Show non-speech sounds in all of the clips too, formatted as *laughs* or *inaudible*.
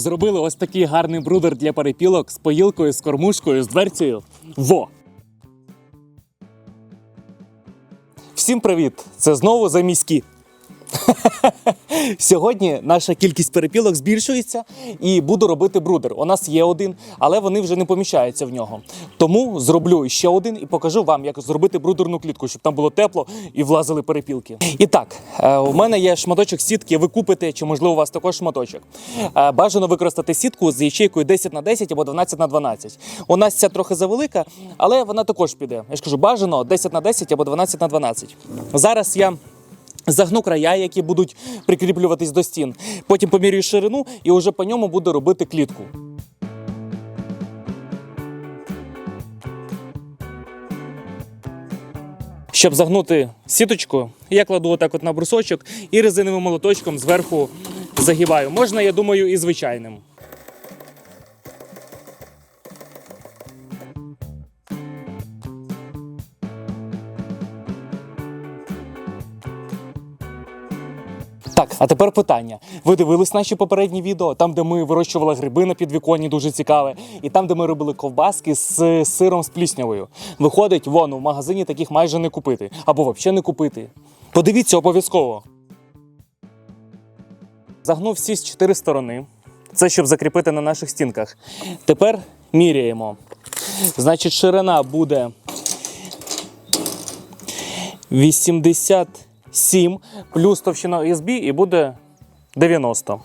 зробили ось такий гарний брудер для перепілок з поїлкою, з кормушкою, з дверцею. Во! Всім привіт! Це знову заміські. *laughs* Сьогодні наша кількість перепілок збільшується і буду робити брудер. У нас є один, але вони вже не поміщаються в нього. Тому зроблю ще один і покажу вам, як зробити брудерну клітку, щоб там було тепло і влазили перепілки. І так, е, у мене є шматочок сітки, ви купите, чи можливо у вас також шматочок. Е, Бажано використати сітку з ячейкою 10 на 10 або 12 на 12. У нас ця трохи завелика, але вона також піде. Я ж кажу, бажано 10 на 10 або 12 на 12. Зараз я. Загну края, які будуть прикріплюватись до стін. Потім помірюю ширину і вже по ньому буду робити клітку. Щоб загнути сіточку, я кладу отак от на брусочок і резиновим молоточком зверху загибаю. Можна, я думаю, і звичайним. А тепер питання. Ви дивились наші попередні відео, там, де ми вирощували гриби на підвіконні, дуже цікаве, і там, де ми робили ковбаски з сиром з пліснявою. Виходить, вон в магазині таких майже не купити або взагалі не купити. Подивіться обов'язково. Загнув всі з чотири сторони. Це щоб закріпити на наших стінках. Тепер міряємо. Значить, ширина буде 87 плюс товщина OSB і буде 90.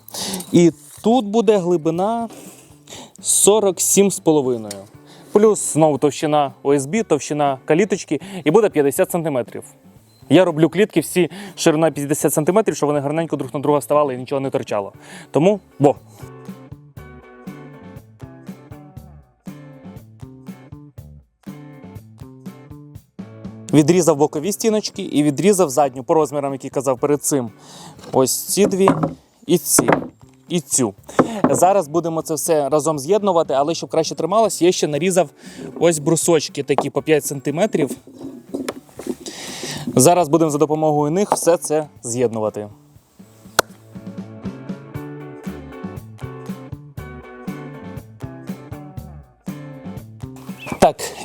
І тут буде глибина 47,5. Плюс знову товщина OSB, товщина каліточки і буде 50 см. Я роблю клітки всі ширина 50 см, щоб вони гарненько друг на друга ставали і нічого не торчало. Тому бо. Відрізав бокові стіночки і відрізав задню по розмірам, які казав перед цим. Ось ці дві і ці. І цю. Зараз будемо це все разом з'єднувати, але щоб краще трималось, я ще нарізав ось брусочки такі по 5 см. Зараз будемо за допомогою них все це з'єднувати.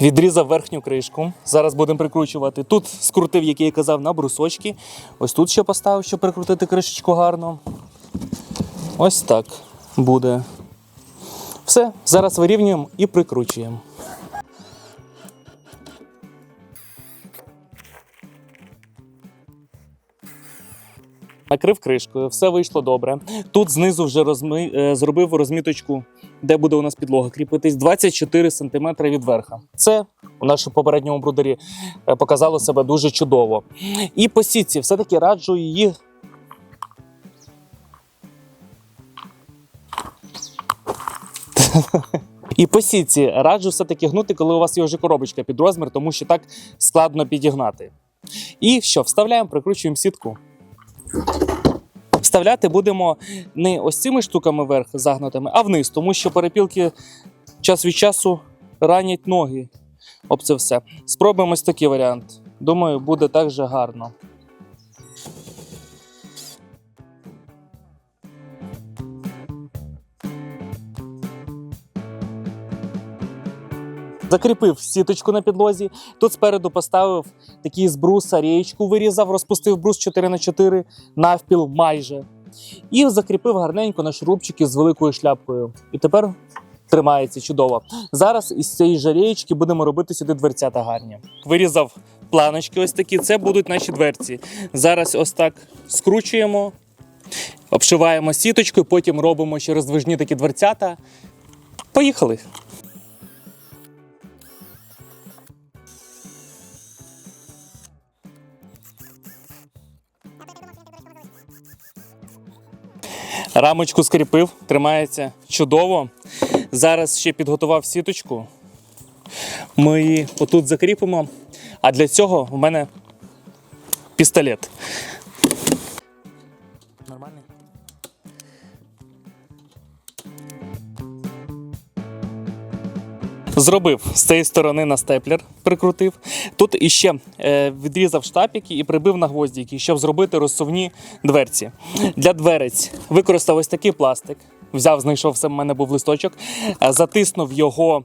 Відрізав верхню кришку. Зараз будемо прикручувати. Тут скрутив, як я казав, на брусочки. Ось тут ще поставив, щоб прикрутити кришечку гарно. Ось так буде. Все, зараз вирівнюємо і прикручуємо. Накрив кришкою, все вийшло добре. Тут знизу вже розми... е, зробив розміточку, де буде у нас підлога кріпитись 24 см від верха. Це у нашому попередньому брудері е, показало себе дуже чудово. І по сітці все-таки раджу її. *laughs* І по сітці раджу все-таки гнути, коли у вас є вже коробочка під розмір, тому що так складно підігнати. І що, вставляємо, прикручуємо сітку. Вставляти будемо не ось цими штуками вверх загнутими, а вниз, тому що перепілки час від часу ранять ноги об це все. Спробуємо ось такий варіант. Думаю, буде так же гарно. Закріпив сіточку на підлозі. Тут спереду поставив такий з бруса рієчку вирізав, розпустив брус 4 на 4 навпіл майже. І закріпив гарненько на шурупчики з великою шляпкою. І тепер тримається чудово. Зараз із цієї жарієчки будемо робити сюди дверцята гарні. Вирізав планочки ось такі, це будуть наші дверці. Зараз ось так скручуємо, обшиваємо сіточкою, потім робимо ще роздвижні такі дверцята. Поїхали! Рамочку скріпив, тримається чудово. Зараз ще підготував сіточку. Ми її отут закріпимо. А для цього в мене пістолет. Зробив з цієї сторони на степлер, прикрутив. Тут іще е, відрізав штапіки і прибив на гвоздики, щоб зробити розсувні дверці. Для дверець використав ось такий пластик. Взяв, знайшов в мене був листочок, е, затиснув його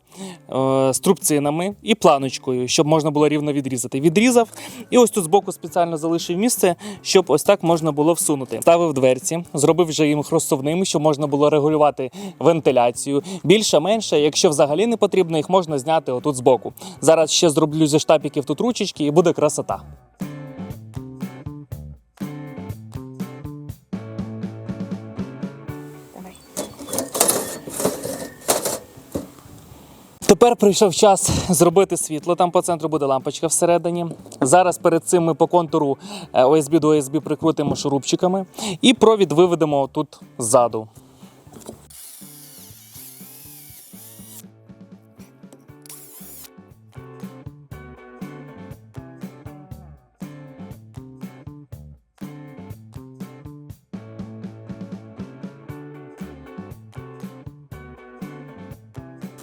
е, струбцинами і планочкою, щоб можна було рівно відрізати. Відрізав, і ось тут збоку спеціально залишив місце, щоб ось так можна було всунути. Ставив дверці, зробив вже їм хростовними, щоб можна було регулювати вентиляцію. Більше, менше, якщо взагалі не потрібно, їх можна зняти отут збоку. Зараз ще зроблю зі штапіків тут ручечки, і буде красота. Тепер прийшов час зробити світло. Там по центру буде лампочка всередині. Зараз перед цим ми по контуру е, ОСБ до ОСБ прикрутимо шурупчиками і провід виведемо тут ззаду.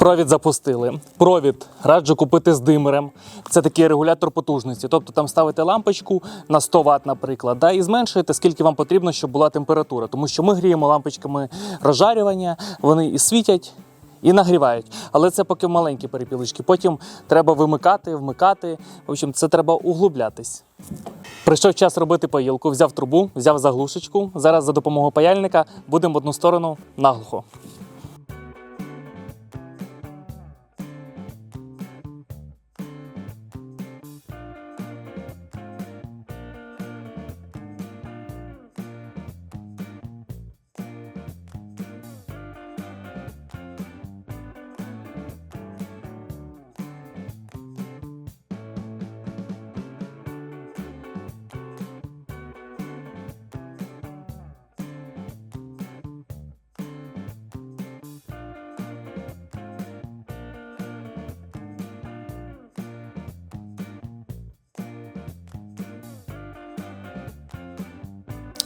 Провід запустили. Провід раджу купити з димерем. Це такий регулятор потужності. Тобто там ставите лампочку на 100 Вт, наприклад, да, і зменшуєте, скільки вам потрібно, щоб була температура. Тому що ми гріємо лампочками розжарювання, вони і світять. І нагрівають, але це поки маленькі перепілочки. Потім треба вимикати, вмикати. В общем, це треба углублятись. Прийшов час робити паїлку, взяв трубу, взяв заглушечку. Зараз за допомогою паяльника будемо одну сторону наглухо.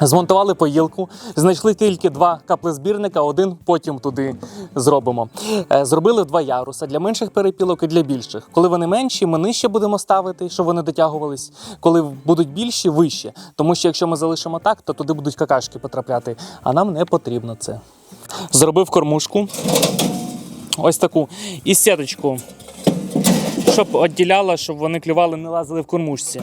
Змонтували поїлку, знайшли тільки два каплезбірника, один потім туди зробимо. Е, Зробили два яруса для менших перепілок і для більших. Коли вони менші, ми нижче будемо ставити, щоб вони дотягувались. Коли будуть більші, вище. Тому що якщо ми залишимо так, то туди будуть какашки потрапляти. А нам не потрібно це. Зробив кормушку. Ось таку. І сіточку щоб відділяла, щоб вони клювали, не лазили в кормушці.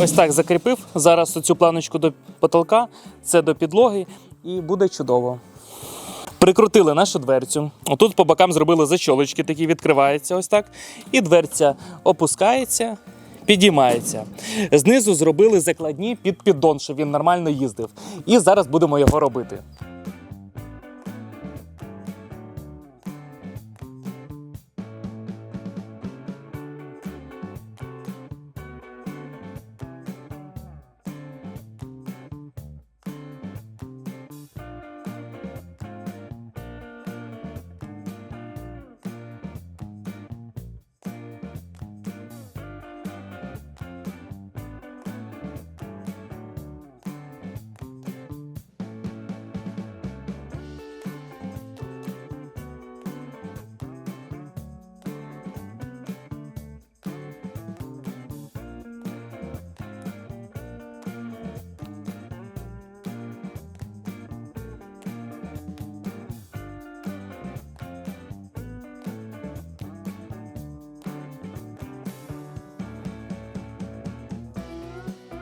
Ось так закріпив. Зараз оцю планочку до потолка, це до підлоги, і буде чудово. Прикрутили нашу дверцю. Отут по бокам зробили защолочки, такі відкриваються ось так. І дверця опускається, підіймається. Знизу зробили закладні під піддон, щоб він нормально їздив. І зараз будемо його робити.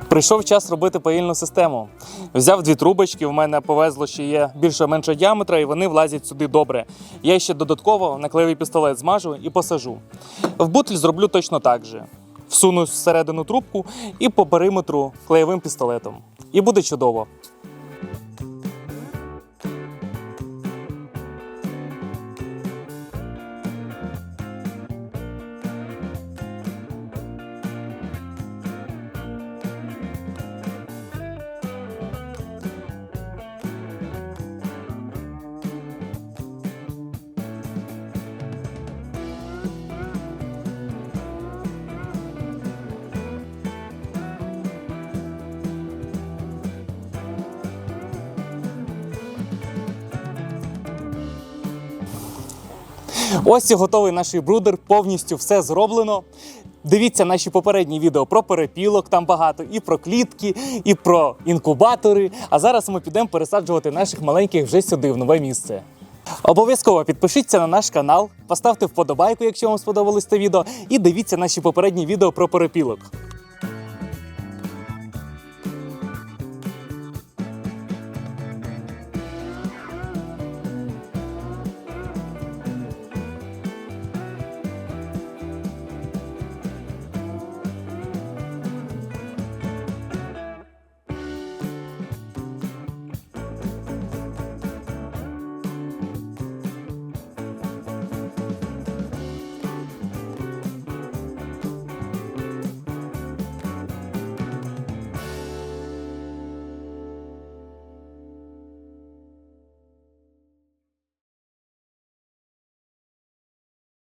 Прийшов час робити паїльну систему. Взяв дві трубочки, в мене повезло, що є більше менше діаметра, і вони влазять сюди добре. Я ще додатково на клеєвий пістолет змажу і посажу. В бутиль зроблю точно так же. Всуну всередину трубку і по периметру клеєвим пістолетом. І буде чудово. Ось і готовий наш брудер, повністю все зроблено. Дивіться наші попередні відео про перепілок, там багато, і про клітки, і про інкубатори. А зараз ми підемо пересаджувати наших маленьких вже сюди, в нове місце. Обов'язково підпишіться на наш канал, поставте вподобайку, якщо вам сподобалось це відео, і дивіться наші попередні відео про перепілок.